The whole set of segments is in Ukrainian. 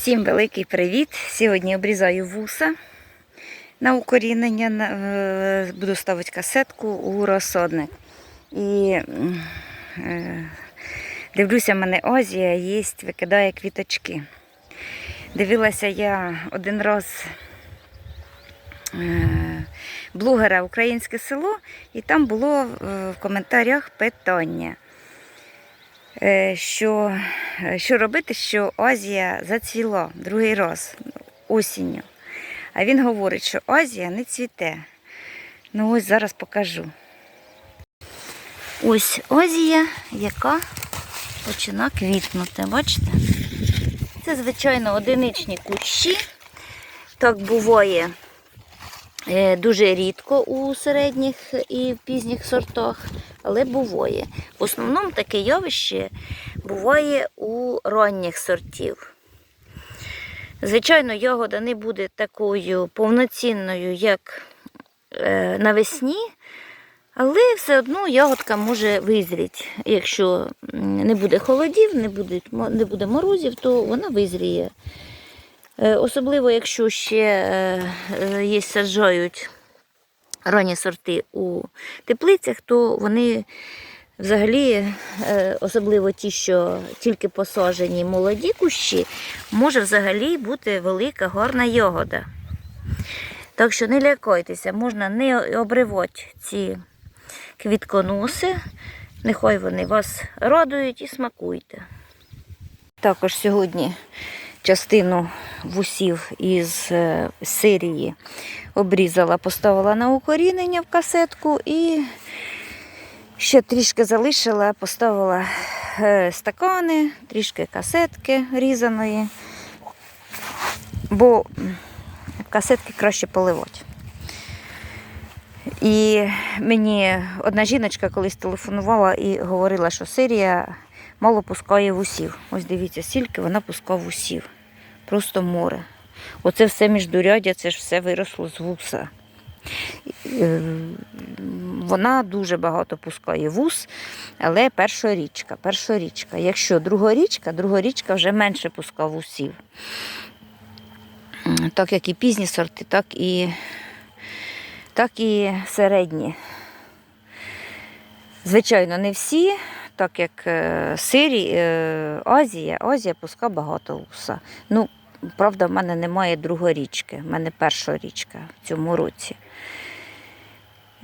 Всім великий привіт! Сьогодні обрізаю вуса на укорінення. е, Буду ставити касетку у розсадник. І е, дивлюся, в мене Озія їсть, викидає квіточки. Дивилася я один раз е, блогера Українське село, і там було в коментарях питання. Е, що, е, що робити, що Азія зацвіла другий раз осінню. А він говорить, що Азія не цвіте. Ну ось зараз покажу. Ось Азія, яка почина квітнути. Бачите? Це, звичайно, одиничні кущі. Так буває дуже рідко у середніх і пізніх сортах, але буває. В основному таке явище буває у ранніх сортів. Звичайно, ягода не буде такою повноцінною, як е, навесні, але все одно ягодка може визріти. Якщо не буде холодів, не буде, не буде морозів, то вона визріє. Е, Особливо, якщо ще е, е, є саджають ранні сорти у теплицях, то вони взагалі, особливо ті, що тільки посаджені молоді кущі, може взагалі бути велика гарна ягода. Так що не лякайтеся, можна не обривати ці квітконоси, нехай вони вас радують і смакуйте. Також сьогодні частину вусів із е, серії обрізала, поставила на укорінення в касетку і ще трішки залишила, поставила е, стакани, трішки касетки різаної, бо касетки краще поливати. І мені одна жіночка колись телефонувала і говорила, що серія мало пускає вусів. Ось дивіться, стільки вона пускає вусів. Просто море. Оце все міждурядя, це ж все виросло з вуса. Е, Вона дуже багато пускає вус, але першорічка, першорічка. Якщо другорічка, другорічка вже менше пускає вусів. Так як і пізні сорти, так і, так і середні. Звичайно, не всі, так як е, Сирі, е, Азія, Азія пуска багато вуса. Ну, правда, в мене немає другорічки, в мене перша річка в цьому році.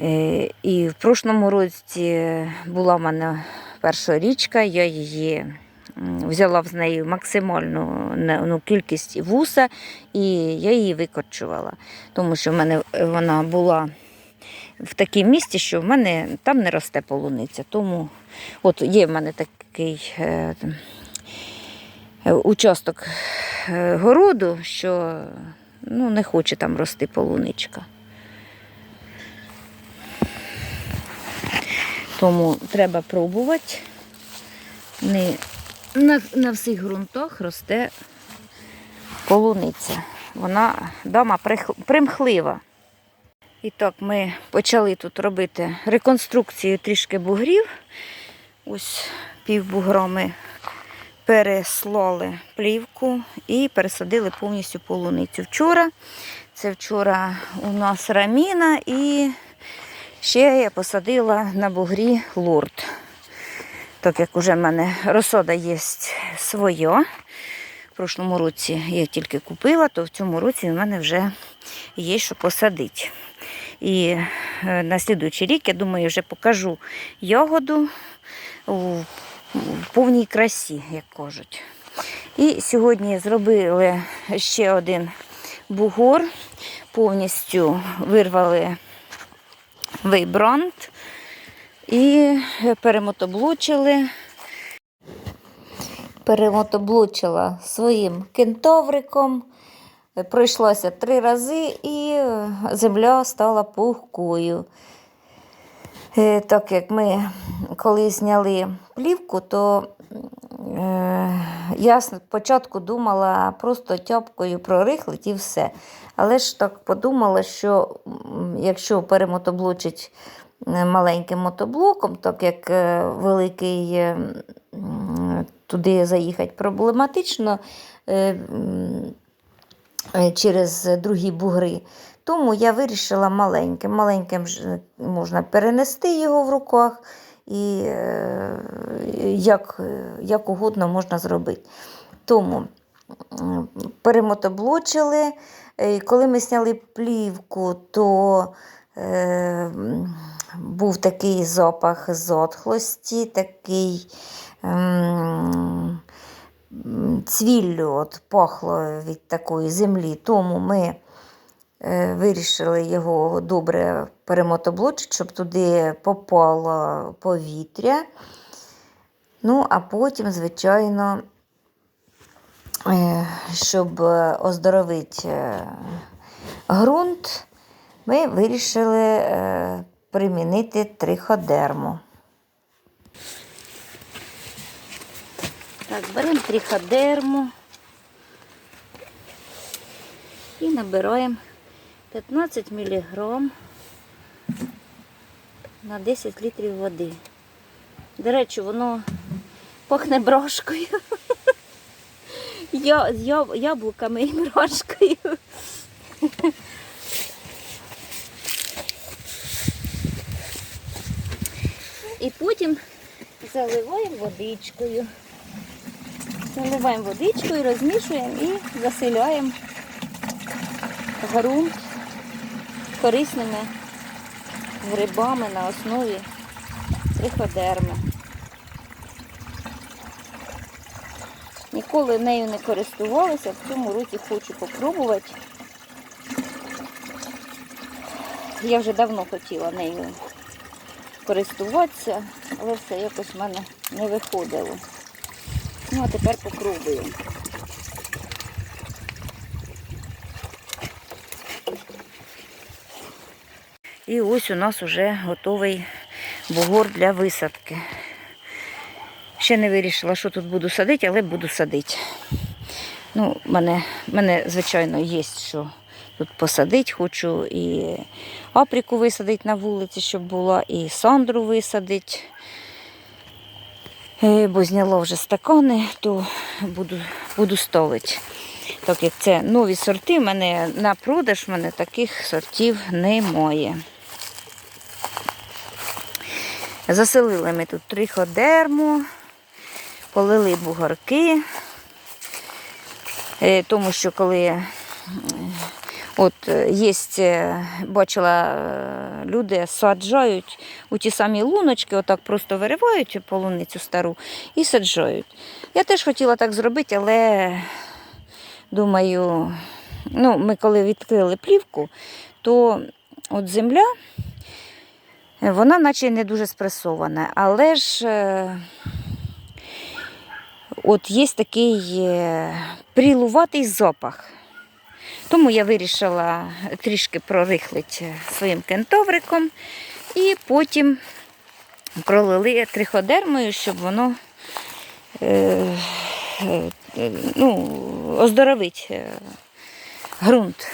Е, І в прошлому році була в мене перша річка, я її взяла з неї максимальну ну, кількість вуса і я її викорчувала, тому що в мене вона була в такому місці, що в мене там не росте полуниця. Тому от є в мене такий е, е, участок е, городу, що ну, не хоче там рости полуничка. Тому треба пробувати. Не на, на всіх ґрунтах росте полуниця. Вона дома примхлива. І так, ми почали тут робити реконструкцію трішки бугрів. Ось пів бугра ми переслали плівку і пересадили повністю полуницю. Вчора, це вчора у нас раміна і ще я посадила на бугрі лорд. Так як уже в мене розсада є своя. В прошлому році я тільки купила, то в цьому році в мене вже є що посадити. І е, на слідуючий рік, я думаю, вже покажу ягоду в повній красі, як кажуть. І сьогодні зробили ще один бугор, повністю вирвали вейбрант і перемотоблучили. Перемотоблучила своїм кентовриком. Пройшлося три рази і земля стала пухкою. Е, Так як ми коли зняли плівку, то е, я спочатку думала просто тяпкою прорихлить і все. Але ж так подумала, що якщо перемотоблучить е, маленьким мотоблоком, так як великий туди заїхати проблематично через другі бугри. Тому я вирішила маленьким. Маленьким можна перенести його в руках і е, як, як угодно можна зробити. Тому перемотоблочили. Е, Коли ми зняли плівку, то е, був такий запах зотхлості, такий м, цвіллю от пахло від такої землі. Тому ми е, вирішили його добре перемотоблочити, щоб туди попало повітря. Ну, а потім, звичайно, е, щоб оздоровити е, ґрунт, ми вирішили примінити триходерму. Так, беремо триходерму і набираємо 15 мг на 10 літрів води. До речі, воно пахне брошкою. Я, з яблуками і брошкою. І потім заливаємо водичкою. Заливаємо водичкою, розмішуємо і заселяємо ґрунт корисними грибами на основі триходерми. Ніколи нею не користувалася, в цьому році хочу попробувати. Я вже давно хотіла нею користуватися, але все якось в мене не виходило. Ну, а тепер попробую. І ось у нас вже готовий бугор для висадки. Ще не вирішила, що тут буду садити, але буду садити. Ну, мене, мене, звичайно, є що тут посадити. Хочу і апріку висадити на вулиці, щоб була, і сандру висадити. Е, Бо зняла вже стакани, то буду, буду ставити. Так як це нові сорти, мене на продаж в мене таких сортів немає. Заселили ми тут триходерму, полили бугорки, Е, тому що коли от е, є, е, бачила, е, люди саджають у ті самі луночки, отак просто виривають полуницю стару і саджають. Я теж хотіла так зробити, але думаю, ну, ми коли відкрили плівку, то от земля, вона наче не дуже спресована, але ж от є такий прілуватий запах. Тому я вирішила трішки прорихлити своїм кентовриком і потім пролили триходермою, щоб воно е, е, е, ну, оздоровить е, ґрунт.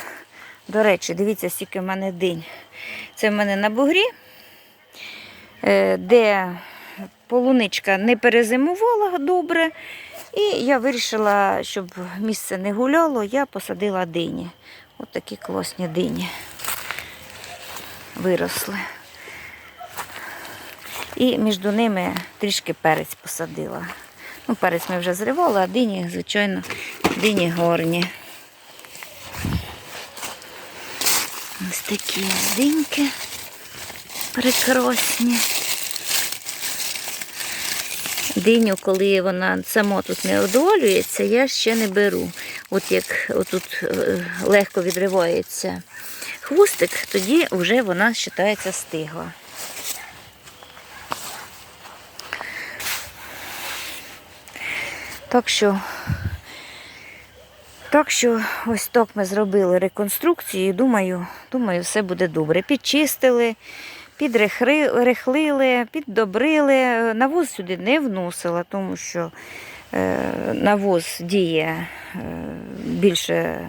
До речі, дивіться, скільки в мене динь. Це в мене на бугрі, е, де полуничка не перезимувала добре. І я вирішила, щоб місце не гуляло, я посадила дині. Ось такі класні дині виросли. І між ними трішки перець посадила. Ну, перець ми вже зривали, а дині, звичайно, дині горні. Ось такі диньки прекрасні. Диню, коли вона сама тут не одолюється, я ще не беру. От як отут е, легко відривається хвостик, тоді вже вона вважається стигла. Так що, так що ось так ми зробили реконструкцію і думаю, думаю, все буде добре. Підчистили, підрихлили, піддобрили. Навоз сюди не вносила, тому що е, навоз діє е, більше е,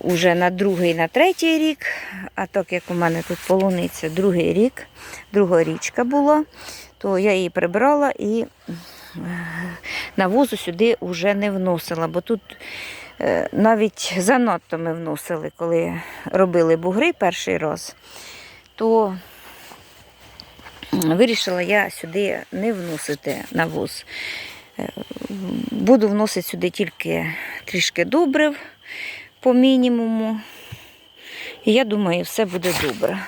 уже на другий, на третій рік. А так як у мене тут полуниця другий рік, друга річка була, то я її прибрала і навозу сюди вже не вносила, бо тут навіть занадто ми вносили, коли робили бугри перший раз, то вирішила я сюди не вносити навоз. Е, Буду вносити сюди тільки трішки добрив по мінімуму. І я думаю, все буде добре.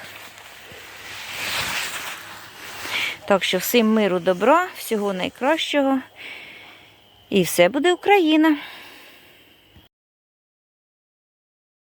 Так що всім миру, добра, всього найкращого. І все буде Україна.